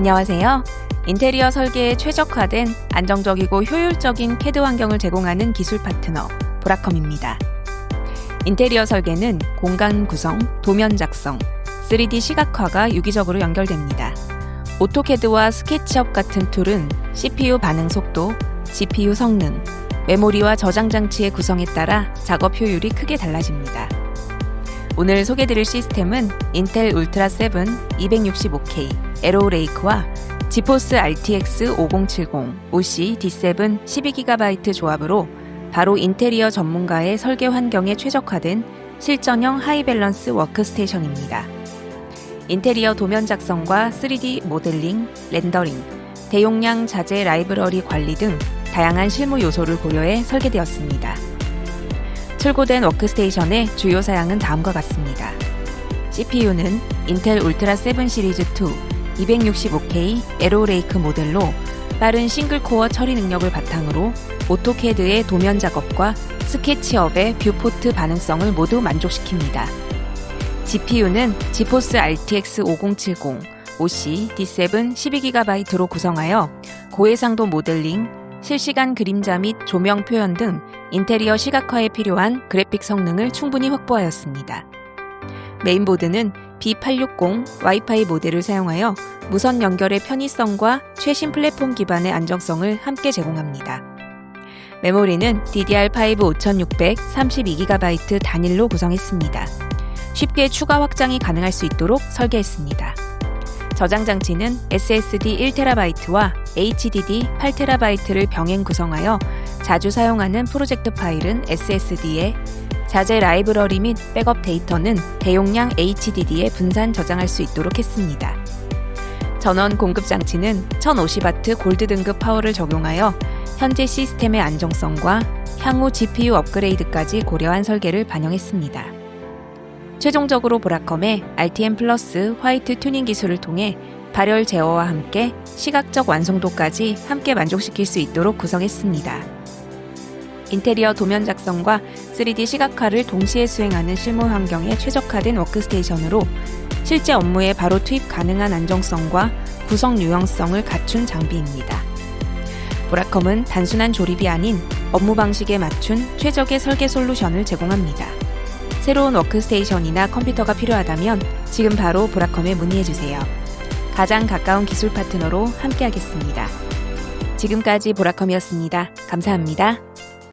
안녕하세요. 인테리어 설계에 최적화된 안정적이고 효율적인 캐드 환경을 제공하는 기술 파트너 보라컴입니다. 인테리어 설계는 공간 구성, 도면 작성, 3D 시각화가 유기적으로 연결됩니다. 오토캐드와 스케치업 같은 툴은 CPU 반응 속도, GPU 성능, 메모리와 저장 장치의 구성에 따라 작업 효율이 크게 달라집니다. 오늘 소개드릴 시스템은 인텔 울트라 7 265K 에로 레이크와 지포스 RTX 5070 OC D7 12GB 조합으로 바로 인테리어 전문가의 설계 환경에 최적화된 실전형 하이밸런스 워크스테이션입니다. 인테리어 도면 작성과 3D 모델링, 렌더링, 대용량 자재 라이브러리 관리 등 다양한 실무 요소를 고려해 설계되었습니다. 출고된 워크스테이션의 주요 사양은 다음과 같습니다. CPU는 인텔 울트라 7 시리즈 2 265K 에로레이크 모델로 빠른 싱글코어 처리 능력을 바탕으로 오토캐드의 도면 작업과 스케치업의 뷰포트 반응성을 모두 만족시킵니다. GPU는 지포스 RTX 5070, OC, D7 12GB로 구성하여 고해상도 모델링, 실시간 그림자 및 조명 표현 등 인테리어 시각화에 필요한 그래픽 성능을 충분히 확보하였습니다. 메인보드는 B860 와이파이 모델을 사용하여 무선 연결의 편의성과 최신 플랫폼 기반의 안정성을 함께 제공합니다. 메모리는 DDR5 5600 32GB 단일로 구성했습니다. 쉽게 추가 확장이 가능할 수 있도록 설계했습니다. 저장 장치는 SSD 1TB와 HDD 8TB를 병행 구성하여 자주 사용하는 프로젝트 파일은 SSD에 자재 라이브러리 및 백업 데이터는 대용량 HDD에 분산 저장할 수 있도록 했습니다. 전원 공급 장치는 1050W 골드 등급 파워를 적용하여 현재 시스템의 안정성과 향후 GPU 업그레이드까지 고려한 설계를 반영했습니다. 최종적으로 보라컴의 RTM 플러스 화이트 튜닝 기술을 통해 발열 제어와 함께 시각적 완성도까지 함께 만족시킬 수 있도록 구성했습니다. 인테리어 도면 작성과 3D 시각화를 동시에 수행하는 실무 환경에 최적화된 워크스테이션으로 실제 업무에 바로 투입 가능한 안정성과 구성 유형성을 갖춘 장비입니다. 보라컴은 단순한 조립이 아닌 업무 방식에 맞춘 최적의 설계 솔루션을 제공합니다. 새로운 워크스테이션이나 컴퓨터가 필요하다면 지금 바로 보라컴에 문의해주세요. 가장 가까운 기술 파트너로 함께하겠습니다. 지금까지 보라컴이었습니다. 감사합니다.